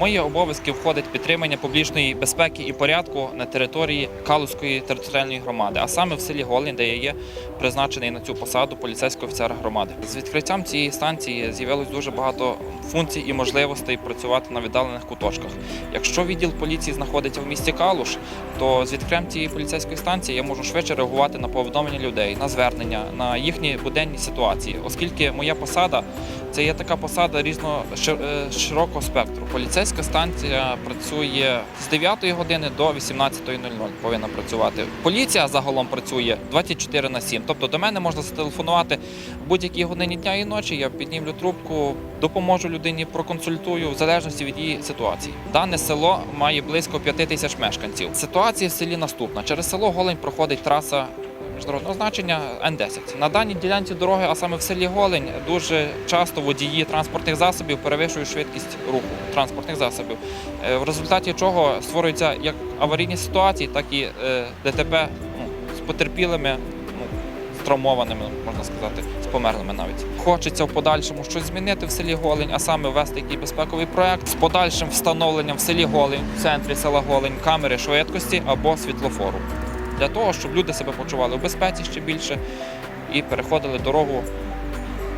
мої обов'язки входить підтримання публічної безпеки і порядку на території Калузької територіальної громади, а саме в селі Голень, де я є призначений на цю посаду поліцейського офіцера громади. З відкриттям цієї станції з'явилось дуже багато функцій і можливостей працювати на віддалених куточках. Якщо відділ поліції знаходиться в місті Калуш, то з відкриттям цієї поліцейської станції я можу швидше реагувати на повідомлення людей, на звернення, на їхні буденні ситуації, оскільки моя посада це є така посада різного е, широкого спектру. Поліцейська станція працює з 9 години до 18.00 повинна працювати. Поліція загалом працює 24 на 7. Тобто до мене можна зателефонувати в будь-якій годині дня і ночі. Я піднімлю трубку, допоможу людині, проконсультую в залежності від її ситуації. Дане село має близько 5 тисяч мешканців. Ситуація в селі наступна: через село Голень проходить траса міжнародного значення Н-10. На даній ділянці дороги, а саме в селі Голень, дуже часто водії транспортних засобів перевищують швидкість руху транспортних засобів, Е, в результаті чого створюються як аварійні ситуації, так і е, ДТП ну, з потерпілими. ну, Травмованими, можна сказати, з померлими навіть. Хочеться в подальшому щось змінити в селі Голень, а саме ввести який безпековий проект з подальшим встановленням в селі Голень, в центрі села Голень, камери швидкості або світлофору для того, щоб люди себе почували в безпеці ще більше і переходили дорогу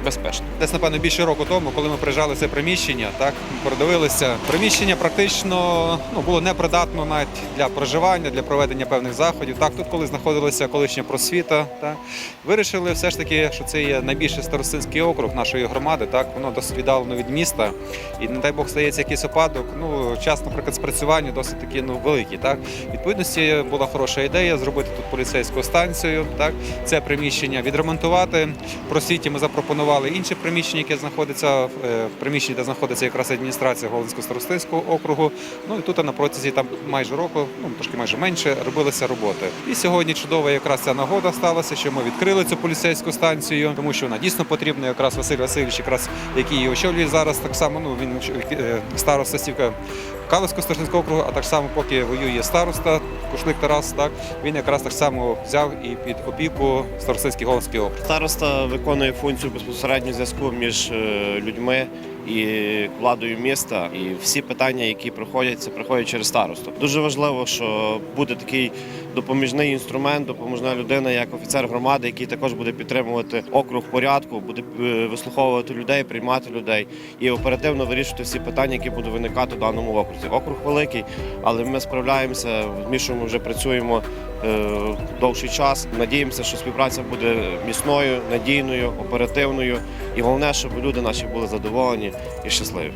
безпечно. Десь, напевно, більше року тому, коли ми приїжджали в це приміщення, так продивилися. Приміщення практично ну, було непридатно навіть для проживання, для проведення певних заходів. Так, тут коли знаходилася колишня просвіта, так вирішили все ж таки, що це є найбільший старостинський округ нашої громади. Так, воно досить віддалено від міста. І не дай Бог стається якийсь опадок. Ну, час, наприклад, спрацювання досить таки ну, великий. Так, відповідності була хороша ідея зробити тут поліцейську станцію. Так, це приміщення відремонтувати. Просвіті ми запропонували інше приміщення, яке знаходиться в е, приміщенні, де знаходиться якраз адміністрація Голинського старостинського округу. Ну і тут на протязі там майже року, ну трошки майже менше, робилися роботи. І сьогодні чудова якраз ця нагода сталася, що ми відкрили цю поліцейську станцію, тому що вона дійсно потрібна. Якраз Василь Васильович, якраз який її очолює зараз, так само. Ну він е, староста стівка Калицького старостинського округу, а так само, поки воює староста, Кушлик Тарас, так він якраз так само взяв і під опіку старостинський Голинський округ. Староста виконує функцію безпосередньо зв'язку між е, людьми і владою міста. І всі питання, які проходять, це проходять через старосту. Дуже важливо, що буде такий допоміжний інструмент, допоможна людина, як офіцер громади, який також буде підтримувати округ порядку, буде е, вислуховувати людей, приймати людей і оперативно вирішувати всі питання, які будуть виникати в даному окрузі. Округ великий, але ми справляємося, вмішуємо вже працюємо е, довший час. Надіємося, що співпраця буде міцною, надійною, оперативною. І головне, щоб люди наші були задоволені і щасливі.